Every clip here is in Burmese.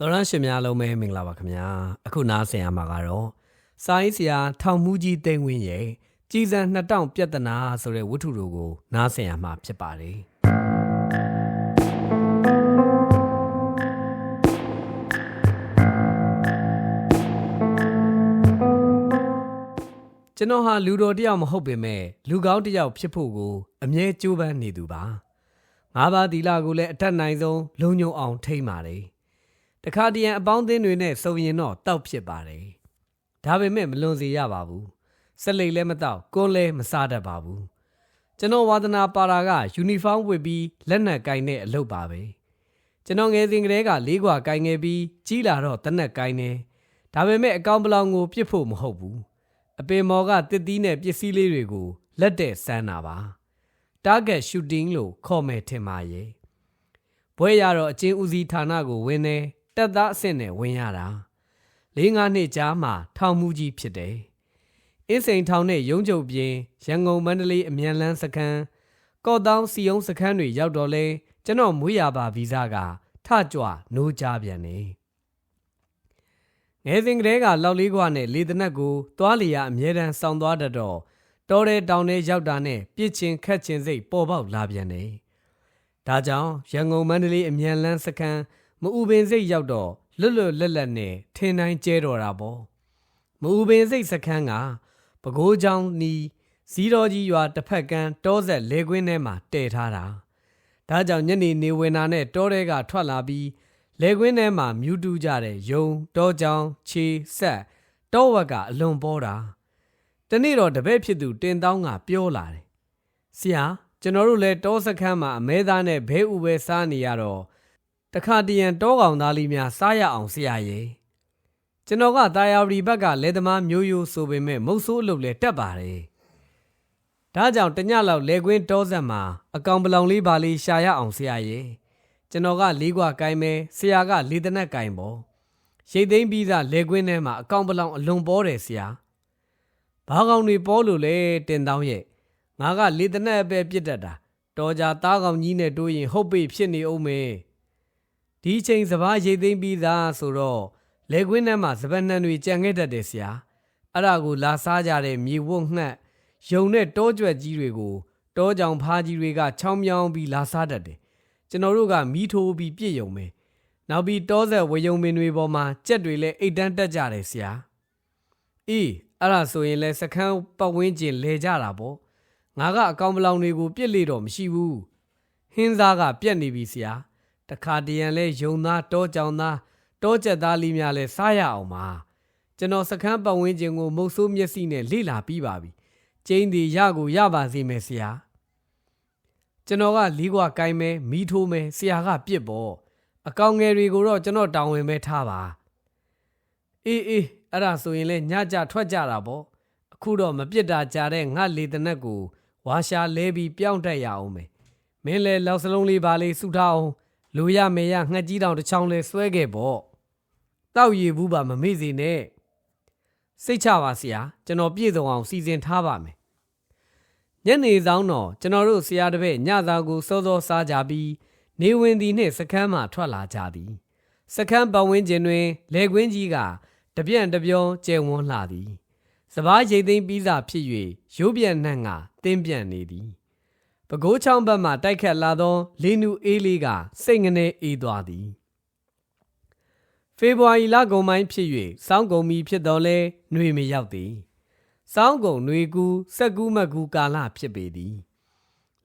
တော်ရရှင်များလုံးပဲမင်္ဂလာပါခင်ဗျာအခုနားဆင်ရမှာကတော့စာရေးဆရာထောင်မူကြီးသိန်းဝင်းရဲ့ကြည်စံ2000ပြဿနာဆိုတဲ့ဝတ္ထုတို့ကိုနားဆင်ရမှာဖြစ်ပါတယ်ကျွန်တော်ဟာလူတော်တစ်ယောက်မဟုတ်ပေမဲ့လူကောင်းတစ်ယောက်ဖြစ်ဖို့ကိုအမြဲကြိုးပမ်းနေသူပါငါးပါးသီလကိုလည်းအထက်နိုင်ဆုံးလုံညုံအောင်ထိမ့်ပါတယ် တခါတရံအပေါင်းအသင်းတွေနဲ့စုံရင်တော့တောက်ဖြစ်ပါတယ်ဒါပေမဲ့မလွန်စေရပါဘူးဆက်လိတ်လည်းမတောက်ကွန်းလည်းမစားတတ်ပါဘူးကျွန်တော်ဝါသနာပါတာကယူနီဖောင်းဝတ်ပြီးလက်နက်ကင်တဲ့အလုပ်ပါပဲကျွန်တော်ငယ်စဉ်ကတည်းကလေးကွာကင်ငယ်ပြီးကြီးလာတော့တနက်ကင်နေဒါပေမဲ့အကောင်ပလောင်ကိုပြစ်ဖို့မဟုတ်ဘူးအပင်မော်ကတစ်သီးနဲ့ပစ္စည်းလေးတွေကိုလက်တဲ့စမ်းတာပါ target shooting လို့ခေါ်မယ်ထင်ပါရဲ့ဘွဲရတော့အချင်းဦးစီးဌာနကိုဝင်နေ တက်သားအဆင့်နဲ့ဝင်ရတာ၄၅နှစ်ကြာမှထောင်မှုကြီးဖြစ်တယ်အင်းစိန်ထောင်နဲ့ရုံးချုပ်ပြင်ရန်ကုန်မန္တလေးအမြန်လန်းစခန်းကော့တောင်းစီယုံစခန်းတွေရောက်တော့လဲကျွန်တော်မွေးရပါဗီဇကထကြွနိုးကြပြန်နေငယ်စဉ်ကတည်းကလောက်လေးကွာနဲ့လေတနက်ကိုသွားလျာအမြဲတမ်းစောင်းသွားတတ်တော့တော်တဲ့တောင်ထဲရောက်တာနဲ့ပြစ်ချင်ခတ်ချင်စိတ်ပေါ်ပေါက်လာပြန်တယ်။ဒါကြောင့်ရန်ကုန်မန္တလေးအမြန်လန်းစခန်း မအူပင်စိတ်ရောက်တော့လွတ်လွတ်လပ်လပ်နဲ့ထင်းတိုင်းကျဲတော်တာပေါ့။မအူပင်စိတ်စခန်းကပကိုးချောင်းနီးဇီတော်ကြီးရွာတစ်ဖက်ကန်းတောဆက်လေကွင်းထဲမှာတည်ထားတာ။ဒါကြောင့်ညနေနေဝင်တာနဲ့တောထဲကထွက်လာပြီးလေကွင်းထဲမှာမြူးတူးကြတဲ့ယုံတောချောင်းခြေဆက်တောဝက်ကအလွန်ပေါ်တာ။တနေ့တော့တပည့်ဖြစ်သူတင်တောင်းကပြောလာတယ်။ဆရာကျွန်တော်တို့လည်းတောစခန်းမှာအမဲသားနဲ့ဘဲဥပဲစားနေရတော့ တခါတရံတောကောင်သားလေးများစားရအောင်ဆရာရေကျွန်တော်ကတာယာဝတီဘက်ကလဲသမားမျိုးရိုးဆိုပေမဲ့မုတ်ဆိုးအလုပ်လဲတက်ပါတယ်ဒါကြောင့်တညလောက်လဲကွင်းတောဆက်မှာအကောင်ပလောင်လေးပါလေးရှာရအောင်ဆရာရေကျွန်တော်ကလေးကွာကိုင်းမဲဆရာကလေးတနက်ကိုင်းပေါ့ရိတ်သိမ်းပြီးသားလဲကွင်းထဲမှာအကောင်ပလောင်အလွန်ပေါ်တယ်ဆရာဘာကောင်တွေပေါ်လို့လဲတင်တောင်းရဲ့ငါကလေးတနက်ပဲပြစ်တတ်တာတော်ကြသားကောင်ကြီးနဲ့တိုးရင်ဟုတ်ပေဖြစ်နေအောင်မေ ဒီချိန်စပားရိတ်သိမ်းပြီးသားဆိုတော့လေကွင်းထဲမှာစပက်နှံတွေကြံခဲ့တတ်တယ်ဆရာအဲ့ဒါကိုလာစားကြတဲ့မြေဝတ်ငှက်ယုံတဲ့တောကြွက်ကြီးတွေကိုတောကြောင်ဖားကြီးတွေကချောင်းမြောင်းပြီးလာစားတတ်တယ်ကျွန်တော်တို့ကမီးထိုးပြီးပြည့်ယုံပဲနောက်ပြီးတောဆက်ဝယုံမင်းတွေပေါ်မှာကြက်တွေလည်းအိတ်တန်းတက်ကြတယ်ဆရာအေးအဲ့ဒါဆိုရင်လဲစခန်းပတ်ဝန်းကျင်လဲကြတာပေါ့ငါကအကောင်ပလောင်တွေကိုပြစ်လေတော့မရှိဘူးဟင်းသားကပြက်နေပြီဆရာ တခါတရံလဲယုံသားတောကြောင်သားတောကျက်သားလေးများလဲစားရအောင်ပါကျွန်တော်စခန်းပတ်ဝန်းကျင်ကိုမုတ်ဆိုးမျက်စိနဲ့လေ့လာပြီးပါပြီကျင်းဒီရကိုရပါစေမယ်ဆရာကျွန်တော်ကလီးကွာကိုင်းမဲမီးထိုးမဲဆရာကပြစ်ပေါ့အကောင်ငယ်တွေကိုတော့ကျွန်တော်တောင်းဝင်ပဲထားပါအေးအေးအဲ့ဒါဆိုရင်လဲညကြထွက်ကြတာပေါ့အခုတော့မပြစ်တာကြတဲ့ငါလေတနက်ကိုဝါရှာလဲပြီးပြောင်းတက်ရအောင်မယ်မင်းလဲလောက်စလုံးလေးပါလေးစုထားအောင် လူရမေရငှက်ကြီးတောင်တစ်ချောင်းလဲဆွဲခဲ့ပေါ့တောက်ရည်ဘူးပါမမေ့စေနဲ့စိတ်ချပါဆရာကျွန်တော်ပြည့်စုံအောင်စီစဉ်ထားပါမယ်ညနေဆောင်တော့ကျွန်တော်တို့ဆရာတပည့်ညစာကိုစောစောစားကြပြီးနေဝင်သည်နှင့်စခန်းမှထွက်လာကြသည်စခန်းပတ်ဝန်းကျင်တွင်လေကွင်းကြီးကတပြန့်တပြုံးကျဲဝန်းလှသည်စပားရိတ်သိမ်းပြီးစာဖြစ်၍ရိုးပြန်နှံ့ကတင်းပြန်နေသည် ပကိုးချောင်းဘက်မှတိုက်ခတ်လာသောလင်းနူအေးလေးကစိတ်ငနေအေးသွားသည်ဖေဖော်ဝါရီလကုန်ပိုင်းဖြစ်၍စောင်းကုန်ပြီဖြစ်တော်လဲနှွေမရောက်သည်စောင်းကုန်နှွေကူးစက်ကူးမကူကာလဖြစ်ပေသည်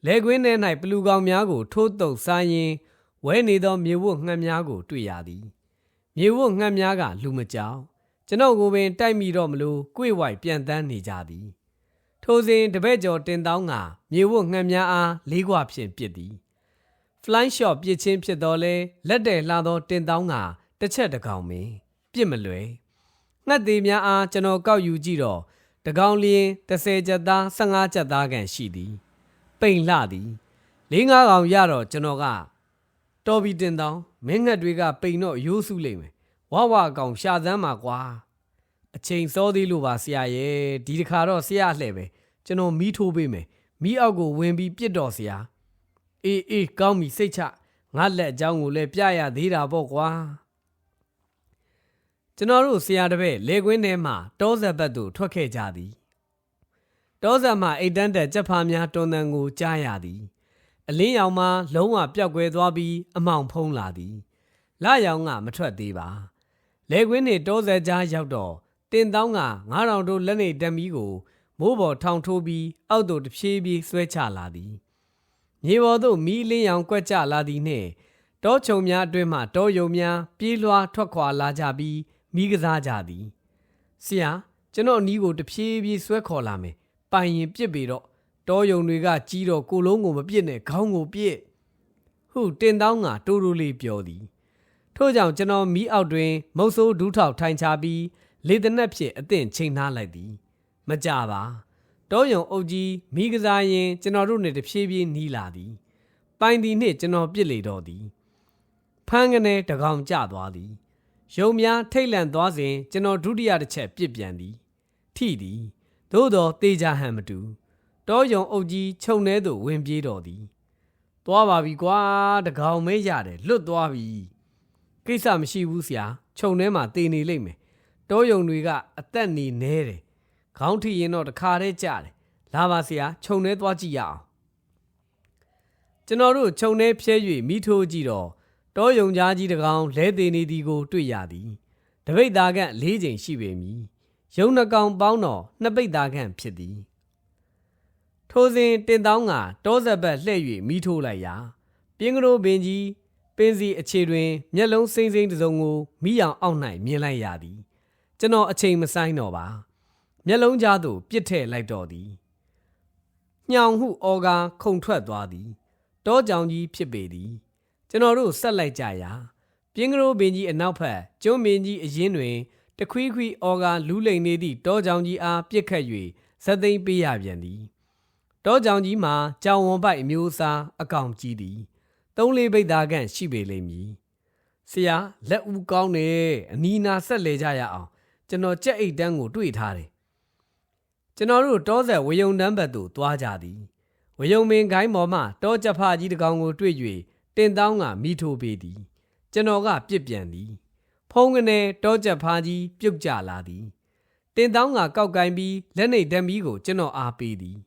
လေကွင်းထဲ၌ပလူကောင်များကို ထိုးတုပ်စားရင်ဝဲနေသောမြေဝတ်ငှက်များကို တွေ့ရသည်မြေဝတ်ငှက်များကလူမကြောက်ကျွန်တော်ကိုပင်တိုက်မိတော့မလို့ကြွေဝိုက်ပြန်တန်းနေကြသည် ထိုစဉ်တပည့်ကျော်တင်တောင်းကမြေဝတ်ငှက်များအားလေးခွဖြင့်ပြစ်သည် flying shot ပြစ်ချင်းဖြစ်တော်လဲလက်တယ်လှသောတင်တောင်းကတစ်ချက်တစ်ကောင်ပင်ပြစ်မလွယ်ငှက်သေးများအားကျွန်တော်ကောက်ယူကြည့်တော့တကောင်လျင်30ချက်သား15ချက်သားကန်ရှိသည် ပိန်လှသည်လေးငါးကောင်ရတော့ကျွန်တော်ကတော်ပြီတင်တောင်းမင်းငှက်တွေကပိန်တော့ရိုးစုလိမ့်မယ်ဝဝကောင်ရှာစမ်းပါကွာအချိန်စောသေးလို့ပါဆရာရဲ့ဒီတခါတော့ဆရာလှဲ့ပဲ ကျွန်တော်မီးထိုးပေးမယ်မီးအောက်ကိုဝင်ပြီးပြစ်တော်ဆရာအေးအေးကောင်းပြီစိတ်ချငါလက်အကြောင်းကိုလည်းပြရသေးတာပေါ့ကွာကျွန်တော်တို့ဆရာတစ်ပည့်လေကွင်းထဲမှတောဆက်ဘက်သို့ထွက်ခဲ့ကြသည်တောဆက်မှအိတ်တန်းတက်ကြက်ဖားများတွန်တန်ကိုကြားရသည်အလင်းရောင်မှလုံးဝပျောက်ကွယ်သွားပြီးအမောင်ဖုံးလာသည်လရောင်ကမထွက်သေးပါလေကွင်းနှင့်တောဆက်ကြားရောက်တော့တင်တောင်းက9000တို့လက်နေတက်မီကို မိုးပေါ်ထောင်ထိုးပြီးအောက်သို့တဖြည်းဖြည်းဆွဲချလာသည်မြေပေါ်သို့မီးလင်းရောင်ကွက်ကျလာသည်နှင့်တောချုံများအတွင်းမှတောယုံများပြေးလွှားထွက်ခွာလာကြပြီးမိကစားကြသည်ဆရာကျွန်တော်နီးကိုတဖြည်းဖြည်းဆွဲခေါ်လာမယ်ပိုင်ရင်ပြစ်ပေတော့တောယုံတွေကကြီးတော့ကိုလုံးကိုမပြစ်နဲ့ခေါင်းကိုပြစ်ဟုတင်တောင်းကတိုးတိုးလေးပြောသည်ထို့ကြောင့်ကျွန်တော်မီးအောက်တွင် မုတ်ဆိုးဒူးထောက်ထိုင်ချပြီးလေတနက်ဖြင့်အသင့်ချိန်ထားလိုက်သည် မကြပါတောယုံအုပ်ကြီးမိကစားရင် ကျွန်တော်တို့နှင့်တဖြည်းဖြည်းနီးလာသည်ပိုင်သည်နှင့်ကျွန်တော်ပြစ်လေတော့သည်ဖမ်းကနေတကောင်ကျသွားသည်ယုံများထိတ်လန့်သွားစဉ်ကျွန်တော်ဒုတိယတစ်ချက်ပြစ်ပြန်သည်ထိသည်သို့တော်တေချာဟန်မတူတောယုံအုပ်ကြီးခြုံထဲသို့ဝင်ပြေးတော်သည်သွားပါပြီကွာတကောင်မဲရတယ်လွတ်သွားပြီကိစ္စမရှိဘူးဆရာခြုံထဲမှာတေနေလိမ့်မယ်တောယုံတွေကအသက်နေနေတယ် ခေါင်းထိရင်တော့တခါတည်းကြတယ်လာပါဆရာခြုံထဲသွားကြည့်ရအောင်ကျွန်တော်တို့ခြုံထဲဖြဲ၍မိထိုးကြည့်တော့တောယုံကြားကြီးတကောင်လဲသေးနေသည်ကိုတွေ့ရသည်တပိတ်သားကန့်၄ချိန်ရှိပေမည်ယုံနှကောင်ပေါင်းတော့နှစ်ပိတ်သားကန့်ဖြစ်သည်ထိုစဉ်တင်တောင်းကတောဆက်ဘက်လှည့်၍မိထိုးလိုက်ရာပြင်းကလေးပင်ကြီးပင်စီအခြေတွင်မျက်လုံးစိမ့်စိမ့်တစ်စုံကိုမိအောင်အောက်၌မြင်လိုက်ရသည်ကျွန်တော်အချိန်မဆိုင်တော့ပါ မျက်လုံးကြားသို့ပြစ်ထည့်လိုက်တော့သည်ညောင်ဟုအော်ကာခုန်ထွက်သွားသည်တောကြောင်ကြီးဖြစ်ပေသည်ကျွန်တော်တို့ဆက်လိုက်ကြရာပြင်းကလေးပင်ကြီးအနောက်ဘက်ကျွန်းပင်ကြီးအရင်တွင်တခွီးခွီးအော်ကာလူးလိန်နေသည့်တောကြောင်ကြီးအားပြစ်ခတ်၍ဇက်သိမ်းပေးရပြန်သည်တောကြောင်ကြီးမှာကြောင်ဝွန်ပိုက်အမျိုးအစားအကောင်ကြီးသည်သုံးလေးပိတ်သားခန့်ရှိပေလိမ့်မည်ဆရာလက်ဦးကောင်းတယ်အနီးနာဆက်လေကြရအောင်ကျွန်တော်ကြက်အိတ်တန်းကိုတွေ့ထားတယ် ကျွန်တော်တို့တောဆက်ဝေယုံတန်းဘက်သို့သွားကြသည်ဝေယုံမင်းခိုင်းပေါ်မှတောကြက်ဖကြီးတစ်ကောင်ကိုတွေ့၍တင်တောင်းကမိထိုးပေးသည် ကျွန်တော်ကပြစ်ပြန်သည် ဖုံးကနေတောကြက်ဖကြီးပြုတ်ကျလာသည်တင်တောင်းကကောက်ကိုင်းပြီးလက်နေဓမီကိုကျွန်တော်အားပေးသည်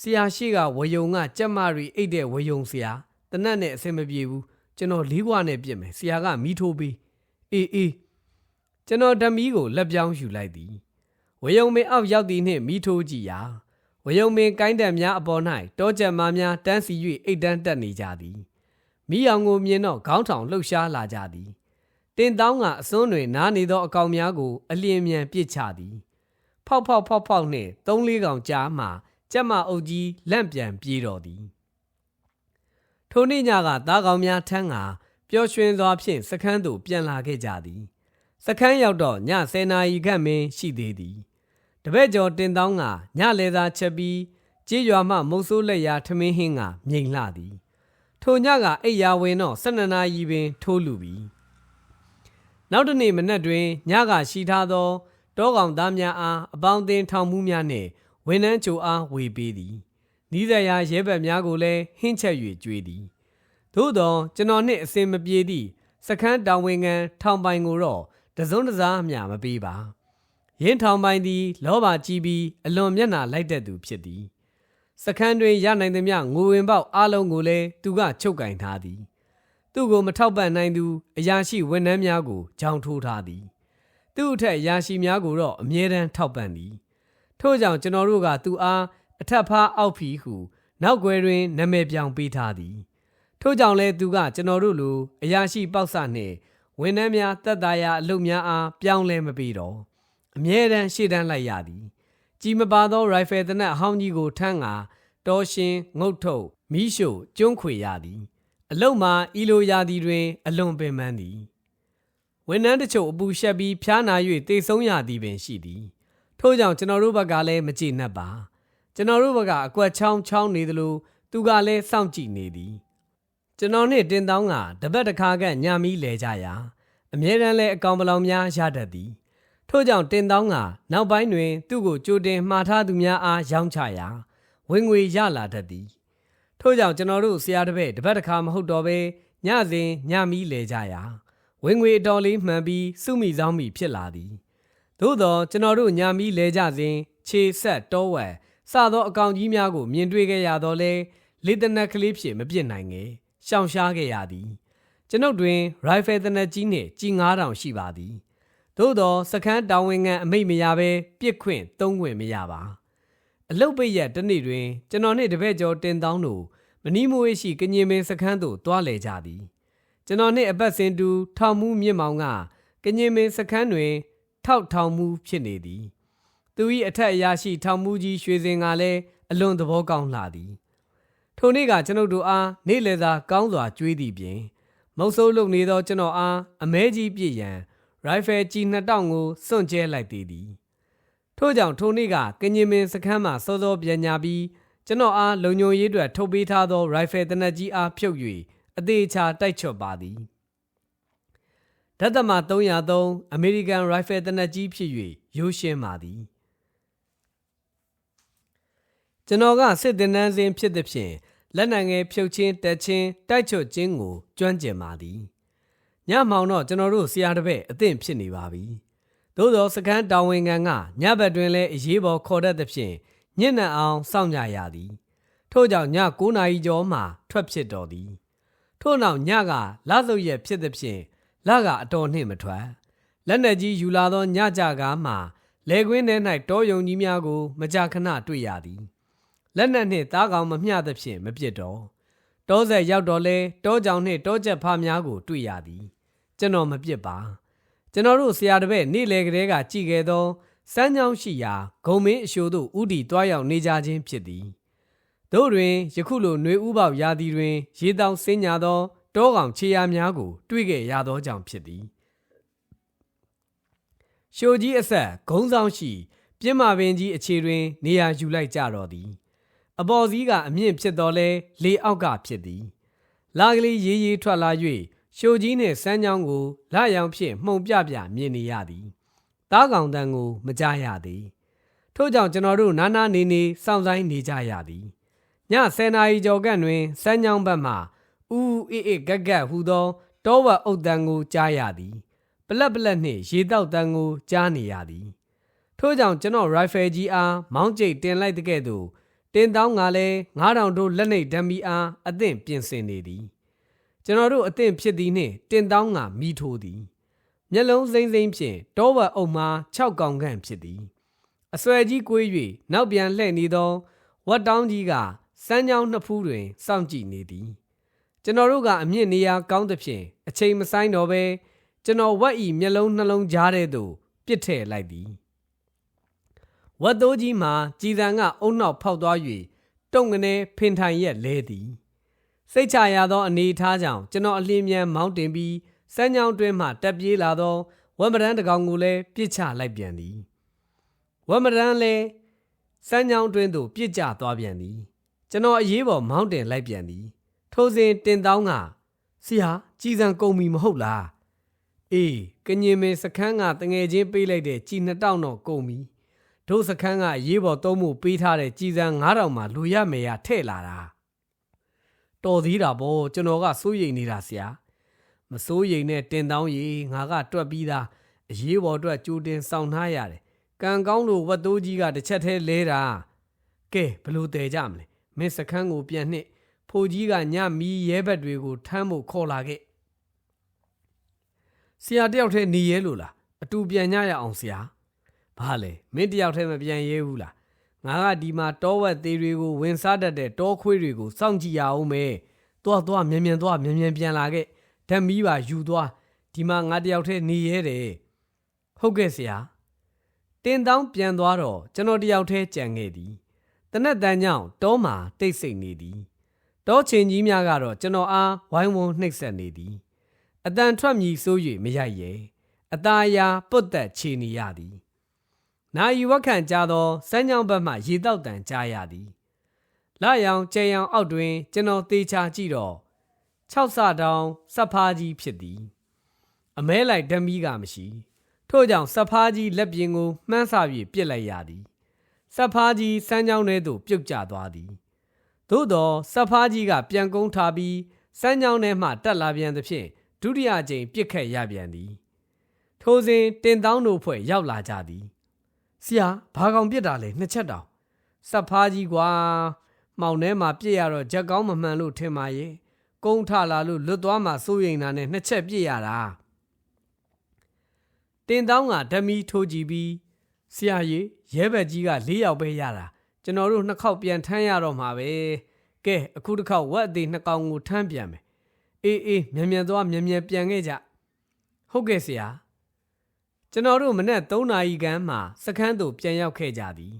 ဆရာရှိကဝယုံကကြက်မရီအိတ်တဲ့ဝယုံဆရာတနတ်နဲ့အဆင်မပြေဘူးကျွန်တော်လေးခွနဲ့ပြစ်မယ်ဆရာကမိထိုးပေးအေးအေးကျွန်တော်ဓမီကိုလက်ပြောင်းယူလိုက်သည် ဝယုံမင်းအောက်ရောက်သည်နှင့်မိထိုးကြည့်ရာဝယုံမင်းကိုင်းတံများအပေါ်၌တောကြက်မများတန်းစီ၍အိတ်တန်းတက်နေကြသည်မိအောင်ကိုမြင်တော့ခေါင်းထောင်လှုပ်ရှားလာကြသည်တင်တောင်းကအစွန်းတွင်နားနေသောအကောင်များကိုအလျင်မြန်ပစ်ချသည် ဖောက်ဖောက်ဖောက်ဖောက်နှင့်သုံးလေးကောင်ကြားမှကြက်မအုပ်ကြီးလန့်ပြန်ပြေးတော်သည်ထိုနေ့ညကသားကောင်များထမ်းကပျော်ရွှင်စွာဖြင့်စခန်းသို့ပြန်လာခဲ့ကြသည်စခန်းရောက်တော့ည10နာရီခန့်မင်းရှိသေးသည် တပည့်ကျော်တင်တောင်းကညလေသာချက်ပြီးကြေးရွာမှမုတ်ဆိုးလက်ရာထမင်းဟင်းကမြိန်လှသည်ထိုညကအိယာဝင်တော့12နာရီပင် ထိုးလူပြီနောက်တစ်နေ့မနက်တွင်ညကရှိထားသောတောကောင်သားများအားအပေါင်းအသင်းထောင်မှုများနှင့်ဝန်နှန်းချိုအားဝေပေးသည်နီးစပ်ရာရဲဘက်များကိုလည်းဟင်းချက်၍ကြွေးသည်သို့သောကျွန်တော်နှင့်အစင်မပြေသည့်စခန်းတောင်ဝင်ငံထောင်ပိုင်ကိုတော့တစုံတစားအမျှမပေးပါ ရင်းထောင်ပိုင်သည် လောဘကြီးပြီးအလွန်မျက်နှာလိုက်တတ်သူဖြစ်သည်စခန်းတွင်ရနိုင်သမျှငိုဝင်ပေါက်အလုံးကိုလည်းသူကချုပ်ကင်ထားသည် သူ့ကိုမထောက်ပံ့နိုင်သူအရာရှိဝန်ထမ်းများကိုဂျောင်ထိုးထားသည် သူ့အထက်အရာရှိများကိုတော့အမြဲတမ်းထောက်ပံ့သည်ထို့ကြောင့်ကျွန်တော်တို့ကသူအားအထက်ဖားအောက်ဖီဟုနောက်ွယ်တွင်နာမည်ပြောင်ပေးထားသည်ထို့ကြောင့်လဲသူကကျွန်တော်တို့လိုအရာရှိပေါက်ဆနှင့်ဝန်ထမ်းများတက်တာရာအလုပ်များအားပြောင်းလဲမပေးတော့ အမြဲတမ်းရှေ့တန်းလိုက်ရသည်ကြီးမပါသောရိုင်ဖယ်တနက်အဟောင်းကြီးကိုထမ်းကာတော်ရှင်ငုတ်ထုတ်မီးရှို့ကျွန်းခွေရသည်အလုံမှာဤလိုရာသည်တွင် အလွန်ပင်ပန်းသည်ဝန်ထမ်းတချို့အပူရှက်ပြီးဖျားနာ၍တေဆုံးရသည်ပင်ရှိသည်ထို့ကြောင့်ကျွန်တော်တို့ဘက်ကလည်းမကြည့်နှက်ပါကျွန်တော်တို့ဘက်ကအကွက်ချောင်းချောင်းနေသလိုသူကလည်းစောင့်ကြည့်နေသည်ကျွန်တော်နဲ့တင်တောင်းကတပတ်တစ်ခါကညမီးလဲကြရာအမြဲတမ်းလဲအကောင်ပလောင်များရတတ်သည် ထို့ကြောင့်တင်တောင်းကနောက်ပိုင်းတွင်သူ့ကိုကြိုတင်မှားထားသူများအားရောင်းချရာဝင်ငွေရလာတတ်သည်ထို့ကြောင့်ကျွန်တော်တို့ဆရာတပည့်တပတ်တစ်ခါမဟုတ်တော့ဘဲညစဉ်ညမီးလဲကြရာဝင်ငွေအတော်လေးမှန်ပြီးစုမိဆောင်မိဖြစ်လာသည်သို့သောကျွန်တော်တို့ညာမီလဲကြစဉ်ခြေဆက်တောဝက်စသောအကောင်ကြီးများကိုမြင်တွေ့ခဲ့ရတော့လဲလေတနက်ကလေးဖြင့်မပြစ်နိုင်ငယ်ရှောင်ရှားခဲ့ရသည်ကျွန်ုပ်တွင် ရိုင်ဖယ်တနက်ကြီးနှင့်ကြီး9000ရှိပါသည် သို့သောစခန်းတာဝန်ခံအမိတ်မရဘဲပြစ်ခွင့်သုံးခွင့်မရပါအလုတ်ပိတ်ရက်တစ်နေ့တွင်ကျွန်တော်နှင့်တပည့်ကျော်တင်တောင်းတို့မနီးမွေးရှိကညင်ပင်စခန်းသို့တွားလေကြသည်ကျွန်တော်နှင့်အပတ်စဉ်တူထောင်မှုမြင့်မောင်ကကညင်ပင်စခန်းတွင် ထောက်ထောင်မှုဖြစ်နေသည်သူ၏အထက်အရာရှိထောင်မှုကြီးရွှေစင်ကလည်းအလွန်သဘောကောင်းလှသည်ထိုနေ့ကကျွန်ုပ်တို့အားနေ့လည်သာကောင်းစွာကြွေးသည့်ပြင်မုတ်ဆိုးလုပ်နေသောကျွန်တော်အားအမဲကြီးပြည့်ရန် ရိုင်ဖယ်ကြီးနှစ်တောင်ကိုစွန့်ကျဲလိုက်သေးသည်ထို့ကြောင့်ထိုနေ့ကကညင်မင်စခန်းမှစောစောပြန်ညာပြီးကျွန်တော်အားလုံညုံရေးအတွက်ထုတ်ပေးထားသောရိုင်ဖယ်တနက်ကြီးအားဖြုတ်၍အသေးချာတိုက်ချွတ်ပါသည်ဓာတ်သမ303အမေရိကန်ရိုင်ဖယ်တနက်ကြီးဖြစ်၍ရိုးရှင်းပါသည်ကျွန်တော်ကစစ်တင်နန်းစင်းဖြစ်သည်ဖြင့်လက်နံငယ်ဖြုတ်ချင်းတက်ချင်းတိုက်ချွတ်ခြင်းကိုကျွမ်းကျင်ပါသည် ညမောင်တော့ကျွန်တော်တို့ဆရာတစ်ပည့်အသင့်ဖြစ်နေပါပြီသို့သောစကန်တာဝန်ခံကညဘက်တွင်လည်းအရေးပေါ်ခေါ်တတ်သဖြင့်ညစ်နံအောင်စောင့်ကြရသည်ထို့ကြောင့်ည9နာရီကျော်မှထွက်ဖြစ်တော်သည်ထို့နောက်ညကလဆုပ်ရက်ဖြစ်သည်ဖြင့်လကအတော်နှင့်မထွက်လက်နက်ကြီးယူလာသောညကြကားမှလေကွင်းထဲ၌တောယုံကြီးများကိုမကြာခဏတွေ့ရသည်လက်နက်နှင့်သားကောင်မမျှသဖြင့်မပြစ်တော့တောဆက်ရောက်တော့လဲတောကြောင်နှင့်တောချက်ဖားများကိုတွေ့ရသည် ကျွန်တော်မပြစ်ပါကျွန်တော်တို့ဆရာတပည့်နေ့လေကလေးကကြည်ခဲ့သောစမ်းချောင်းရှိရာဂုံမင်းအရှိုးသို့ဥတီတွားရောက်နေကြခြင်းဖြစ်သည်တို့တွင်ယခုလိုຫນွေဥပေါရာသီတွင် ရေတောင်စင်းညာသောတောကောင်ခြေရာများကို တွေ့ခဲ့ရသောကြောင့်ဖြစ်သည်ရှိုကြီးအဆက်ဂုံဆောင်ရှိ ပြင်းမာပင်ကြီးအခြေတွင် နေရာယူလိုက်ကြတော့သည် အပေါ်စည်းကအမြင့်ဖြစ်တော်လဲလေအောက်ကဖြစ်သည် လာကလေးရေးရေးထွက်လာ၍ ရှိုကြီးနှင့်စမ်းချောင်းကိုလာရောင်ဖြင့်မှုန်ပြပြမြင်နေရသည်တားကောင်တန်ကိုမကြားရသည်ထို့ကြောင့်ကျွန်တော်တို့နားနာနေနေစောင့်ဆိုင်နေကြရသည်ည10နာရီကျော်ကန့်တွင်စမ်းချောင်းဘက်မှဥဥအေးအေးဂက်ဂက်ဟူသောတောဝတ်အုတ်တန်ကိုကြားရသည်ပလက်ပလက်နှင့်ရေတောက်တန်ကိုကြားနေရသည်ထို့ကြောင့်ကျွန်တော်ရိုင်ဖယ်ကြီးအားမောင်းကျိတ်တင်လိုက်တဲ့ကဲ့သို့တင်တောင်းကလည်း9000တို့လက်နှိပ်ဓမီအားအသင့်ပြင်ဆင်နေသည် ကျွန်တော်တို့အသင့်ဖြစ်သည်နှင့်တင်တောင်းကမိထိုးသည်မျက်လုံးစိမ့်စိမ့်ဖြင့်တောဝတ်အုပ်မှာ6កောင်ခန့်ဖြစ်သည်အစွဲကြီးကွေး၍နောက်ပြန်လှည့်နေသောဝတ်တောင်းကြီးကစမ်းချောင်းနှစ်ဖူးတွင်စောင့်ကြည့်နေသည်ကျွန်တော်တို့ကအမြင့်နေရာကောင်းသဖြင့်အချိန်မဆိုင်တော့ဘဲကျွန်တော်ဝက်ဤမျက်လုံးနှလုံးကြားထဲသို့ပြစ်ထည့်လိုက်သည်ဝတ်တိုးကြီးမှာကြည်စံကအုံနောက်ဖောက်သွား၍တုံကနေဖင်ထိုင်ရက်လဲသည် စိတ်ချရသောအနေအထားကြောင့်ကျွန်တော်အလင်းမြန်မောင်းတင်ပြီးစမ်းကြောင်းတွင်းမှတက်ပြေးလာသောဝက်မရန်တကောင်ကိုလည်းပြစ်ချလိုက်ပြန်သည်ဝက်မရန်လည်းစမ်းကြောင်းတွင်းသို့ပြစ်ကျသွားပြန်သည်ကျွန်တော်အရေးပေါ်မောင်းတင်လိုက်ပြန်သည်ထိုစဉ်တင်တောင်းကဆရာကြည်စံကုန်ပြီမဟုတ်လားအေးကညင်မင်းစခန်းကတငယ်ချင်းပေးလိုက်တဲ့ကြည်နှစ်တောင်းတော့ကုန်ပြီဒုစခန်းကရေးပေါ်သုံးမှုပေးထားတဲ့ကြည်စံ9000မှာလူရမယ်ရထဲ့လာတာ တော်သေးတာဗောကျွန်တော်ကစိုးရိမ်နေတာဆရာမစိုးရိမ်နဲ့တင်တောင်းရီငါကတွက်ပြီးသားအရေးပေါ်အတွက်ကြိုတင်ဆောင်ထားရတယ်ကံကောင်းလို့ဝတ်တိုးကြီးကတစ်ချက်သေးလဲတာကဲဘလို့တည်ကြမလဲမင်းစခန်းကိုပြန်နှစ်ဖိုကြီးကညမီးရဲဘက်တွေကိုထမ်းဖို့ခေါ်လာခဲ့ဆရာတယောက်တည်းနေရဲလို့လားအတူပြန်ညရအောင်ဆရာဘာလဲမင်းတယောက်တည်းမပြန်ရဲဘူးလား ငါကဒီမှာတောဝက်သေးတွေကိုဝင်စားတတ်တဲ့တောခွေးတွေကိုစောင့်ကြည့်ရအောင်မယ်သွားသွားမြန်မြန်သွားမြန်မြန်ပြန်လာခဲ့ဓာတ်မီးပါယူသွားဒီမှာငါတယောက်တည်းနေရဲတယ်ဟုတ်ကဲ့ဆရာတင်တောင်းပြန်သွားတော့ကျွန်တော်တယောက်တည်းကြံခဲ့သည်တနက်တန်းကြောင့်တောမှာတိတ်ဆိတ်နေသည်တောချင်းကြီးများကတော့ကျွန်တော်အားဝိုင်းဝန်းနှိပ်စက်နေသည်အတန်ထွက်မြည်ဆိုး၍မရိုက်ရဲအသားအယာပုတ်သက်ခြေနေရသည် နာယီဝက်ခံကြသောစမ်းကြောင်းဘက်မှရေတောက်တန်ကြားရသည်လာရောင်ကျဲရောင်အောက်တွင် ကျွန်တော်သေချာကြည့်တော့၆ဆတောင်စက်ဖားကြီးဖြစ်သည် အမဲလိုက်ဓမီကမရှိ ထို့ကြောင့်စက်ဖားကြီးလက်ပြင်ကိုမှန်းဆ၍ပြစ်လိုက်ရသည်စက်ဖားကြီးစမ်းကြောင်းထဲသို့ပြုတ်ကျသွားသည်သို့သောစက်ဖားကြီးကပြန်ကုန်းထားပြီးစမ်းကြောင်းထဲမှတက်လာပြန်သဖြင့်ဒုတိယအကြိမ်ပြစ်ခတ်ရပြန်သည် ထိုစဉ်တင်တောင်းတို့ဖွဲ့ရောက်လာကြသည် ဆရာဘာကောင်ပြစ်တာလဲနှစ်ချက်တောင်စပ်ဖားကြီးကွာမှောင်ထဲမှာပြစ်ရတော့ကြက်ကောင်းမမှန်လို့ထင်ပါရဲ့ကုန်းထလာလို့လွတ်သွားမှစိုးရိမ်တာနဲ့နှစ်ချက်ပြစ်ရတာတင်တောင်းကဓမီထိုးကြည့်ပြီးဆရာကြီးရဲဘက်ကြီးက၄ယောက်ပဲရတာကျွန်တော်တို့နှစ်ခေါက်ပြန်ထမ်းရတော့မှာပဲကဲအခုတစ်ခေါက်ဝက်အသေးနှစ်ကောင်ကိုထမ်းပြန်မယ်အေးအေးမြန်မြန်သွားမြန်မြန်ပြန်ခဲ့ကြဟုတ်ကဲ့ဆရာ ကျွန်တော်တို့မနေ့3နာရီခန့်မှစခန်းသို့ပြန်ရောက်ခဲ့ကြသည်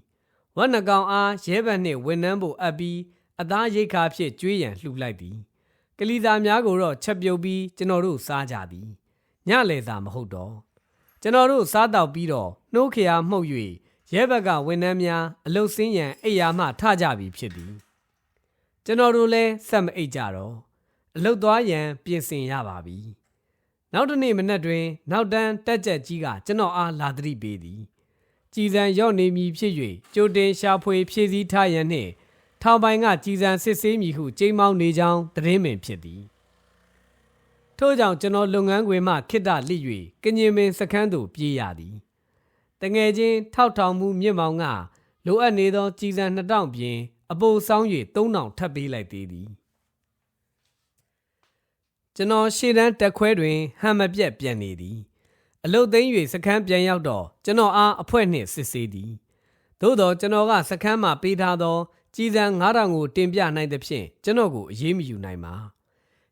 ဝက်နှကောင်အားရဲဘက်နှင့်ဝန်နှန်းဖို့အပ်ပြီးအသားရိတ်ခါဖြင့်ကျွေးရန်လှူလိုက်သည်ကလီစာများကိုတော့ချက်ပြုတ်ပြီးကျွန်တော်တို့စားကြသည်ညလေစာမဟုတ်တော့ကျွန်တော်တို့စားတော့ပြီးတော့နှိုးခရာမှုတ်၍ရဲဘက်ကဝန်နှန်းများအလုတ်စင်းရန်အိယာမှထကြပြီဖြစ်သည်ကျွန်တော်တို့လည်းဆက်မအိတ်ကြတော့အလုတ်သွားရန်ပြင်ဆင်ရပါပြီ နောက်တစ်နေ့မနက်တွင် နောက်တန်းတက်ကြက်ကြီးကကျွန်တော်အားလာသတိပေးသည်ကြည်စံရောက်နေမည်ဖြစ်၍ကြိုတင်ရှာဖွေဖြည့်ဆည်းထားရန်နှင့်ထောင်ပိုင်ကကြည်စံစစ်ဆေးမည်ဟုကြိမ်မောင်းနေကြောင်းသတင်းပင်ဖြစ်သည်ထို့ကြောင့်ကျွန်တော်လုပ်ငန်းခွင်မှခိတ္တလိ၍ကညင်ပင်စခန်းသို့ပြေးရသည်တငယ်ချင်းထောက်ထောင်မှုမြင့်မောင်ကလိုအပ်နေသောကြည်စံ2000ပြင်အပိုဆောင်၍3000ထပ်ပေးလိုက်သေးသည် ကျွန်တော်ရှေ့တန်းတက်ခွဲတွင်ဟန်မပြက်ပြန်နေသည် အလုတ်သိမ်း၍စခန်းပြန်ရောက်တော့ကျွန်တော်အားအဖွဲနှင့်စစ်ဆေးသည်သို့တော့ကျွန်တော်ကစခန်းမှာပေးထားသောကြီးစံ9000ကိုတင်ပြနိုင်သဖြင့်ကျွန်တော်ကိုအရေးမယူနိုင်ပါ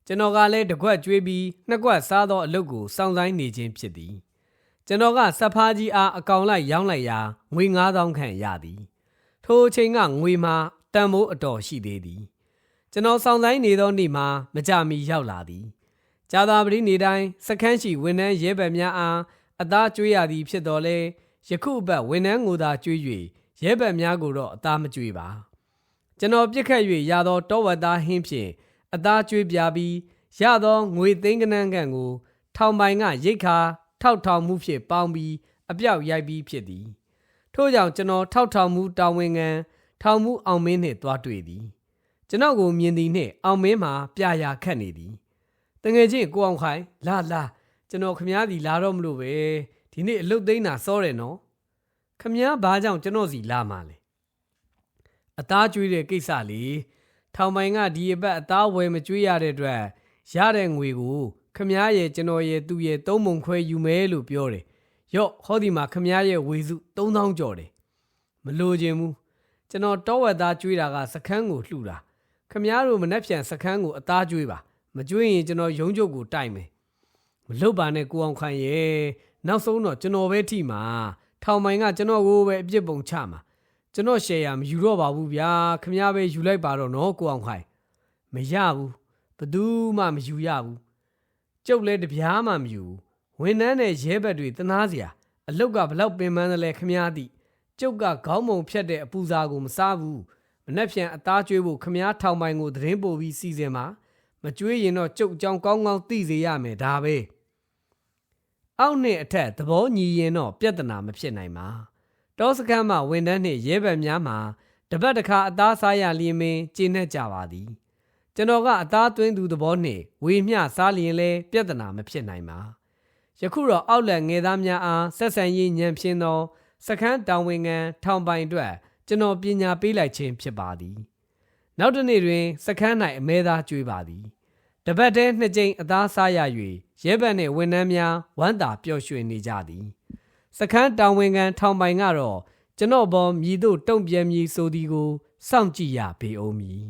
ကျွန်တော်ကလည်းတကွက်ကျွေးပြီးနှစ်ကွက်စားသောအလုတ်ကိုစောင့်ဆိုင်နေခြင်းဖြစ်သည်ကျွန်တော်ကစဖားကြီးအားအကောင်လိုက်ရောင်းလိုက်ရာငွေ9000ခန့်ရသည်ထိုအချိန်ကငွေမှာတန်ဖိုးအတော်ရှိသေးသည် ကျွန်တော်ဆောင်ဆိုင်နေသောနေ့မှာမကြမီရောက်လာသည်။ကြာသာပတိနေတိုင်းစခန်းရှိဝန်ထမ်းရဲဘက်များအားအသားကျွေးရသည်ဖြစ်တော်လဲယခုအပတ်ဝန်ထမ်းကိုသာကျွေး၍ရဲဘက်များကိုတော့အသားမကျွေးပါ။ကျွန်တော်ပြစ်ခတ်၍ရသောတောဝတ်သားဟင်းဖြင့်အသားကျွေးပြပြီးရသောငွေသိန်းကနန်းကန်ကို ထောင်ပိုင်ကရိတ်ခါထောက်ထောင်မှုဖြင့်ပေါင်းပြီးအပြောက်ရိုက်ပြီးဖြစ်သည်။ထို့ကြောင့်ကျွန်တော်ထောက်ထောင်မှုတာဝန်ခံထောင်မှုအောင်မင်းနှင့်တွားတွေ့သည်။ ကျွန်တော်ကိုမြင်သည်နှင့်အောင်မင်းမှာပြရာခတ်နေသည်တငယ်ချင်းကိုအောင်ခိုင်လာလာကျွန်တော်ခမားစီလာတော့မလို့ပဲဒီနေ့အလုတ်သိမ်းတာစောတယ်နော်ခမားဘာကြောင့်ကျွန်တော်စီလာမှာလဲအသားကျွေးတဲ့ကိစ္စလေထောင်ပိုင်ကဒီအပတ်အသားဝယ်မကျွေးရတဲ့အတွက်ရတဲ့ငွေကိုခမားရဲ့ကျွန်တော်ရဲ့သူ့ရဲ့သုံးပုံခွဲယူမယ်လို့ပြောတယ်ရော့ဟောဒီမှာခမားရဲ့ဝေစု3000ကျော်တယ်မလိုချင်ဘူးကျွန်တော်တောဝက်သားကျွေးတာကစခန်းကိုလှူတာ ခမားတို့မနှက်ပြန်စခန်းကိုအသားကျွေးပါမကျွေးရင်ကျွန်တော်ရုံးချုပ်ကိုတိုက်မယ်မလုပ်ပါနဲ့ကိုအောင်ခိုင်ရဲ့နောက်ဆုံးတော့ကျွန်တော်ပဲထိမှာထောင်မိုင်ကကျွန်တော်ကိုပဲအပြစ်ပုံချမှာကျွန်တော်ရှယ်ယာမယူတော့ပါဘူးဗျာခမည်းပဲယူလိုက်ပါတော့နော်ကိုအောင်ခိုင်မရဘူးဘသူမှမယူရဘူးကျုပ်လည်းတပြားမှမယူဝန်ထမ်းနဲ့ရဲဘက်တွေတနာစရာအလုတ်ကဘလောက်ပင်ပန်းတယ်လဲခမည်းသည်ကျုပ်ကခေါင်းမုံဖြတ်တဲ့အပူစာကိုမစားဘူး မနှက်ဖြန်အသားကျွေးဖို့ခမည်းထောင်ပိုင်ကိုသတင်းပို့ပြီးစီစဉ်မှာမကြွေးရင်တော့ကျုပ်အကြောင်းကောင်းကောင်းသိစေရမယ်ဒါပဲအောက်နှစ်အထက်သဘောညီရင်တော့ပြဿနာမဖြစ်နိုင်ပါတောစခန်းမှာဝန်ထမ်းနှင့်ရဲဘက်များမှာတပတ်တစ်ခါအသားစားရလျင်ပင်ကျင်းနေကြပါသည်ကျွန်တော်ကအသားသွင်းသူသဘောနှင့်ဝေမျှစားလျင်လဲပြဿနာမဖြစ်နိုင်ပါယခုတော့အောက်လက်ငယ်သားများအားဆက်ဆံရေးညံဖြင်းသောစခန်းတာဝန်ခံထောင်ပိုင်အတွက် ကျွန်တော်ပညာပေးလိုက်ခြင်းဖြစ်ပါသည်နောက်တစ်နေ့တွင်စခန်း၌အမဲသားကျွေးပါသည်တပတ်တည်းနှစ်ကြိမ်အသားစားရ၍ရဲဘက်နှင့်ဝန်ထမ်းများဝမ်းသာပျော်ရွှင်နေကြသည်စခန်းတာဝန်ခံထောင်ပိုင်ကတော့ကျွန်တော်ပေါ်မြည်တို့တုံ့ပြန်မည်ဆိုသည်ကိုစောင့်ကြည့်ရပေအောင်မည်